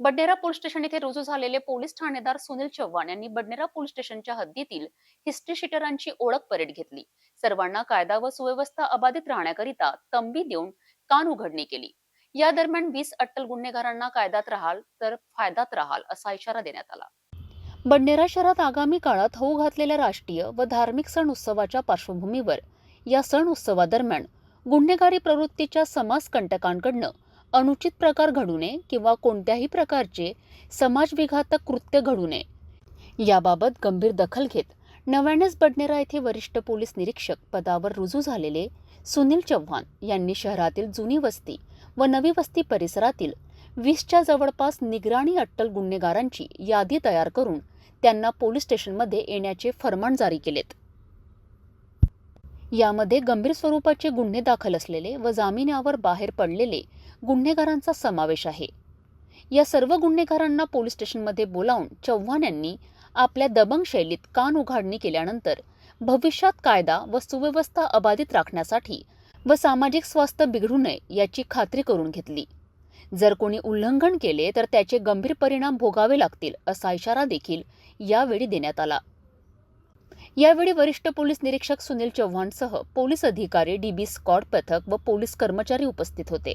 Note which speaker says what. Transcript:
Speaker 1: Badnera police station येथे रुजू झालेले पोलीस ठाणेदार सुनील चव्हाण यांनी बडनेरा पोलीस स्टेशनच्या हद्दीतील हिस्ट्री शीटरांची ओळख परेड घेतली. सर्वांना कायदा व सुव्यवस्था अबाधित राहण्याकरिता तंबी देऊन कान उघडणी केली. या दरम्यान वीस अट्टल गुन्हेगारांना कायद्यात राहाल तर फायद्यात राहाल असा इशारा देण्यात आला. बडनेरा शहरात आगामी काळात होऊ घातलेल्या राष्ट्रीय व धार्मिक सण उत्सवाच्या पार्श्वभूमीवर या सण उत्सवादरम्यान गुन्हेगारी प्रवृत्तीच्या समाजकंटकांकडनं अनुचित प्रकार घडू नये किंवा कोणत्याही प्रकारचे समाजविघातक कृत्य घडू नये. याबाबत गंभीर दखल घेत नव्यानेच बडनेरा येथे वरिष्ठ पोलीस निरीक्षक पदावर रुजू झालेले सुनील चव्हाण यांनी शहरातील जुनी वस्ती व नवी वस्ती परिसरातील वीसच्या जवळपास निगराणी अट्टल गुन्हेगारांची यादी तयार करून त्यांना पोलीस स्टेशनमध्ये येण्याचे फरमान जारी केलेत. यामध्ये गंभीर स्वरूपाचे गुन्हे दाखल असलेले व जामिनावर बाहेर पडलेले गुन्हेगारांचा समावेश आहे. या सर्व गुन्हेगारांना पोलीस स्टेशनमध्ये बोलावून चव्हाण यांनी आपल्या दबंग शैलीत कान उघाडणी केल्यानंतर भविष्यात कायदा व सुव्यवस्था अबाधित राखण्यासाठी व सामाजिक स्वास्थ्य बिघडू नये याची खात्री करून घेतली. जर कोणी उल्लंघन केले तर त्याचे गंभीर परिणाम भोगावे लागतील असा इशारा देखील यावेळी देण्यात आला. यावेळी वरिष्ठ पोलीस निरीक्षक सुनील चव्हाणसह पोलीस अधिकारी डीबी स्कॉट पथक व पोलीस कर्मचारी उपस्थित होते.